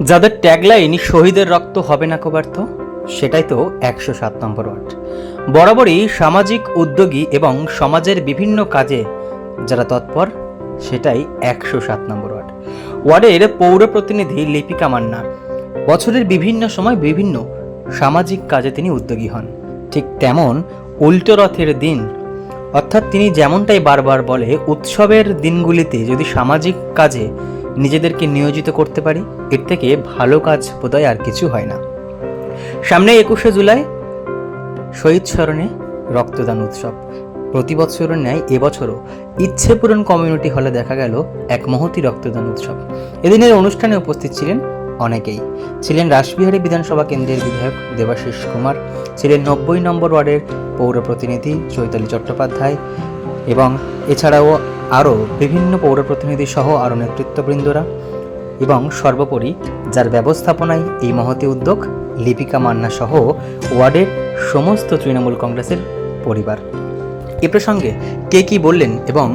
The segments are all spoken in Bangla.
যাদের ট্যাগলাইন শহীদের রক্ত হবে না কো ব্যর্থ সেটাই তো একশো সাত নম্বর ওয়ার্ড। বরাবরই সামাজিক উদ্যোগী এবং সমাজের বিভিন্ন কাজে যারা তৎপর, সেটাই একশো সাত নম্বর ওয়ার্ড। ওয়ার্ডের পৌর প্রতিনিধি লিপিকা মান্না, বছরের বিভিন্ন সময় বিভিন্ন সামাজিক কাজে তিনি উদ্যোগী হন। ঠিক তেমন উল্টো রথের দিন, অর্থাৎ তিনি যেমনটাই বারবার বলে, উৎসবের দিনগুলিতে যদি সামাজিক কাজে নিজেদেরকে নিয়োজিত করতে পারি, এর থেকে ভালো কাজ বোধহয় আর কিছু হয় না। সামনে একুশে জুলাই, শহীদ স্মরণে রক্তদান উৎসব। প্রতি বছরের ন্যায় এবছরও ইচ্ছে পূরণ কমিউনিটি হলে দেখা গেল এক মহতি রক্তদান উৎসব। এদিনের অনুষ্ঠানে উপস্থিত ছিলেন অনেকেই। ছিলেন রাসবিহারী বিধানসভা কেন্দ্রের বিধায়ক দেবাশিস কুমার, ছিলেন নব্বই নম্বর ওয়ার্ডের পৌর প্রতিনিধি চৈতালি চট্টোপাধ্যায় এবং এছাড়াও আরও বিভিন্ন পৌর প্রতিনিধি সহ আরও নেতৃত্ববৃন্দরা এবং সর্বোপরি যার ব্যবস্থাপনায় এই মহতি উদ্যোগ, লিপিকা মান্না সহ ওয়ার্ডের সমস্ত তৃণমূল কংগ্রেসের পরিবার। এ প্রসঙ্গে কে কি বললেন এবং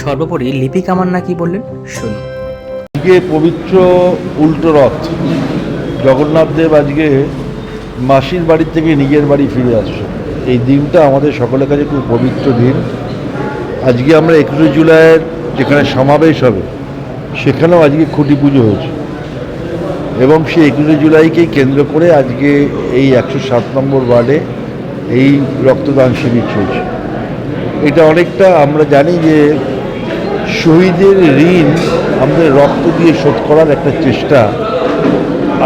সর্বোপরি লিপিকা মান্না কি বললেন, শুনুন। আজকে পবিত্র উল্টো রথ। জগন্নাথ দেব আজকে মাসির বাড়ি থেকে নিজের বাড়ি ফিরে আসছে এই দিনটা আমাদের সকলের কাছে খুব পবিত্র দিন। আজকে আমরা একুশে জুলাইয়ের যেখানে সমাবেশ হবে, সেখানেও আজকে খুঁটি পুজো হয়েছে। এবং সেই একুশে জুলাইকেই কেন্দ্র করে আজকে এই একশো সাত নম্বর ওয়ার্ডে এই রক্তদান শিবির চলছে। এটা অনেকটা আমরা জানি যে শহীদের ঋণ আমাদের রক্ত দিয়ে শোধ করার একটা চেষ্টা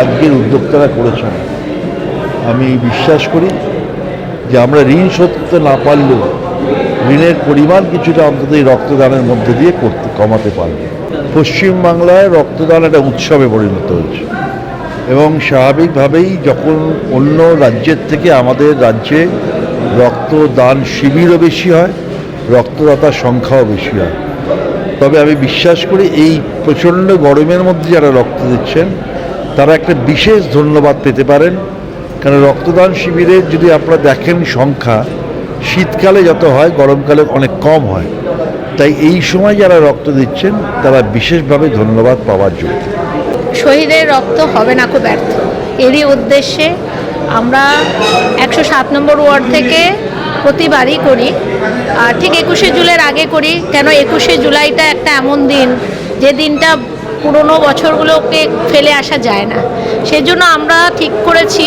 আজকের উদ্যোক্তারা করেছেন। আমি বিশ্বাস করি যে আমরা ঋণ শোধ করতে না পারলেও ঋণের পরিমাণ কিছুটা অন্তত এই রক্তদানের মধ্যে দিয়ে করতে, কমাতে পারবে। পশ্চিমবাংলায় রক্তদান একটা উৎসবে পরিণত হয়েছে। এবং স্বাভাবিকভাবেই যখন অন্য রাজ্যের থেকে আমাদের রাজ্যে রক্তদান শিবিরও বেশি হয়, রক্তদাতার সংখ্যাও বেশি হয়। তবে আমি বিশ্বাস করি এই প্রচণ্ড গরমের মধ্যে যারা রক্ত দিচ্ছেন, তারা একটা বিশেষ ধন্যবাদ পেতে পারেন। কারণ রক্তদান শিবিরের যদি আপনারা দেখেন সংখ্যা শীতকালে যত হয়, গরমকালে অনেক কম হয়। তাই এই সময় যারা রক্ত দিচ্ছেন, তারা বিশেষভাবে ধন্যবাদ পাওয়ার জন্য। শহীদের রক্ত হবে না খুব ব্যর্থ। এরই উদ্দেশ্যে আমরা একশো সাত নম্বর ওয়ার্ড থেকে প্রতিবারই করি। আর ঠিক একুশে জুলাইয়ের আগে করি, কেন একুশে জুলাইটা একটা এমন দিন, যে দিনটা পুরনো বছরগুলোকে ফেলে আসা যায় না। সেজন্য আমরা ঠিক করেছি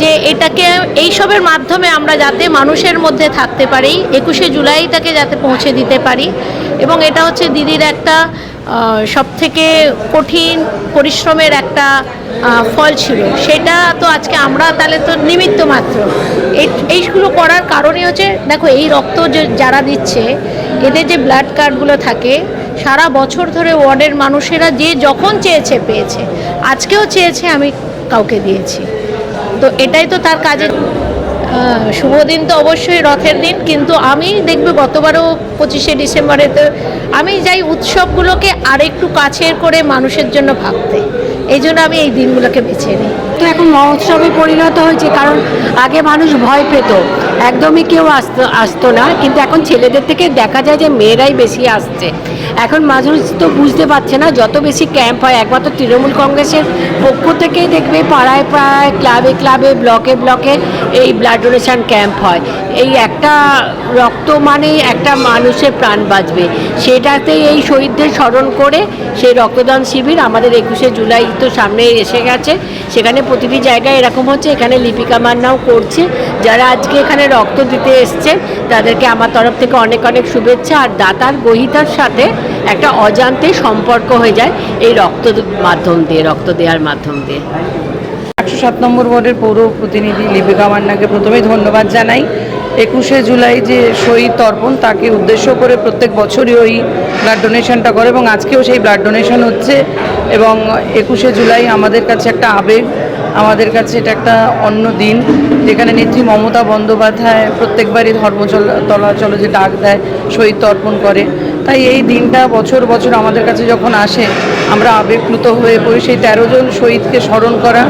যে এটাকে এইসবের মাধ্যমে আমরা যাতে মানুষের মধ্যে থাকতে পারি, একুশে জুলাইটাকে যাতে পৌঁছে দিতে পারি এবং এটা হচ্ছে দিদির একটা সব থেকে কঠিন পরিশ্রমের একটা ফল ছিল। সেটা তো আজকে আমরা তাহলে তো নিমিত্ত মাত্র। এই, এইগুলো করার কারণই হচ্ছে, দেখো এই রক্ত যে যারা দিচ্ছে, এদের যে ব্লাড কার্ডগুলো থাকে সারা বছর ধরে ওয়ার্ডের মানুষেরা যে যখন চেয়েছে পেয়েছে। আজকেও চেয়েছে, আমি কাউকে দিয়েছি। তো এটাই তো তার কাজের শুভ দিন তো অবশ্যই রথের দিন, কিন্তু আমি দেখবে গতবারও পঁচিশে ডিসেম্বরে তো আমি যাই উৎসবগুলোকে আরেকটু কাছের করে মানুষের জন্য ভাবতে। এই জন্য আমি এই দিনগুলোকে বেছে নিই। তো এখন মহোৎসবে পরিণত হয়েছে, কারণ আগে মানুষ ভয় পেত। একদমই কেউ আসতো আসতো না, কিন্তু এখন ছেলেদের থেকে দেখা যায় যে মেয়েরাই বেশি আসছে। এখন মানুষ তো বুঝতে পারছে না, যত বেশি ক্যাম্প হয় তো তৃণমূল কংগ্রেসের পক্ষ থেকেই দেখবে পাড়ায় পাড়ায় ক্লাবে ক্লাবে ব্লকে ব্লকে এই ব্লাড ডোনেশন ক্যাম্প হয়। এই একটা রক্ত মানে একটা মানুষের প্রাণ বাঁচবে। সেটাতেই এই শহীদদের স্মরণ করে সেই রক্তদান শিবির আমাদের একুশে জুলাই তো সামনে এসে গেছে। সেখানে প্রতিটি জায়গায় এরকম হচ্ছে, এখানে লিপিকা মান্নাও করছে। যারা আজকে এখানে রক্ত দিতে এসছে, তাদেরকে আমার তরফ থেকে অনেক অনেক শুভেচ্ছা। আর দাতার গহিতার সাথে একটা অজান্তে সম্পর্ক হয়ে যায় এই রক্ত মাধ্যম দিয়ে, রক্ত দেওয়ার মাধ্যম দিয়ে। একশো সাত নম্বর ওয়ার্ডের পৌর প্রতিনিধি লিপিকা মান্নাকে প্রথমেই ধন্যবাদ জানাই। একুশে জুলাই যে শহীদ তর্পণ, তাকে উদ্দেশ্য করে প্রত্যেক বছরই ওই ব্লাড ডোনেশনটা করে এবং আজকেও সেই ব্লাড ডোনেশন হচ্ছে এবং একুশে জুলাই আমাদের কাছে একটা আবেগ, আমাদের কাছে এটা একটা অন্য দিন। যেখানে নেত্রী মমতা বন্দ্যোপাধ্যায় প্রত্যেকবারই ধর্মচল তলাচল যে ডাক দেয়, শহীদ তর্পণ করে। তাই এই দিনটা বছর বছর আমাদের কাছে যখন আসে আমরা আবেগপ্লুত হয়ে পড়ি। সেই তেরো জন শহীদকে স্মরণ করা,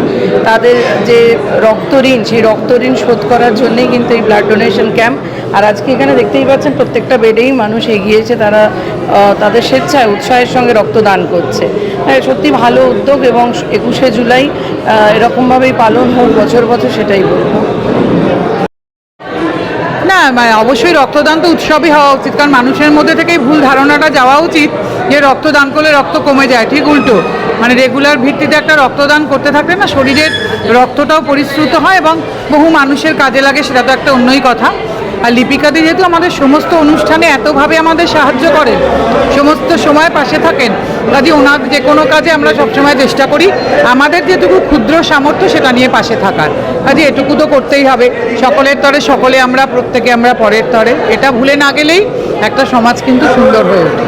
তাদের যে রক্ত ঋণ, সেই রক্ত ঋণ শোধ করার জন্যেই কিন্তু এই ব্লাড ডোনেশন ক্যাম্প আর আজকে এখানে দেখতেই পাচ্ছেন, প্রত্যেকটা বেডেই মানুষ এগিয়েছে তারা তাদের স্বেচ্ছায়, উৎসাহের সঙ্গে রক্তদান করছে। হ্যাঁ সত্যি ভালো উদ্যোগ এবং একুশে জুলাই এরকমভাবেই পালন হোক, বছর বছর সেটাই বলব মানে অবশ্যই রক্তদান তো উৎসবই হওয়া উচিত, কারণ মানুষের মধ্যে থেকেই ভুল ধারণাটা যাওয়া উচিত যে রক্তদান করলে রক্ত কমে যায়, ঠিক উল্টো। মানে রেগুলার ভিত্তিতে একটা রক্তদান করতে থাকলে না শরীরের রক্তটাও পরিশ্রুত হয় এবং বহু মানুষের কাজে লাগে, সেটা তো একটা অন্যই কথা। আর লিপিকাদি যেহেতু আমাদের সমস্ত অনুষ্ঠানে এতভাবে আমাদের সাহায্য করেন, সমস্ত সময় পাশে থাকেন, কাজে ওনার যে কোনো কাজে আমরা সবসময় চেষ্টা করি, আমাদের যেটুকু ক্ষুদ্র সামর্থ্য সেটা নিয়ে পাশে থাকার। কাজে এটুকু তো করতেই হবে, সকলের তরে সকলে আমরা, প্রত্যেকে আমরা পরের তরে। এটা ভুলে না গেলেই একটা সমাজ কিন্তু সুন্দর হয়ে ওঠে।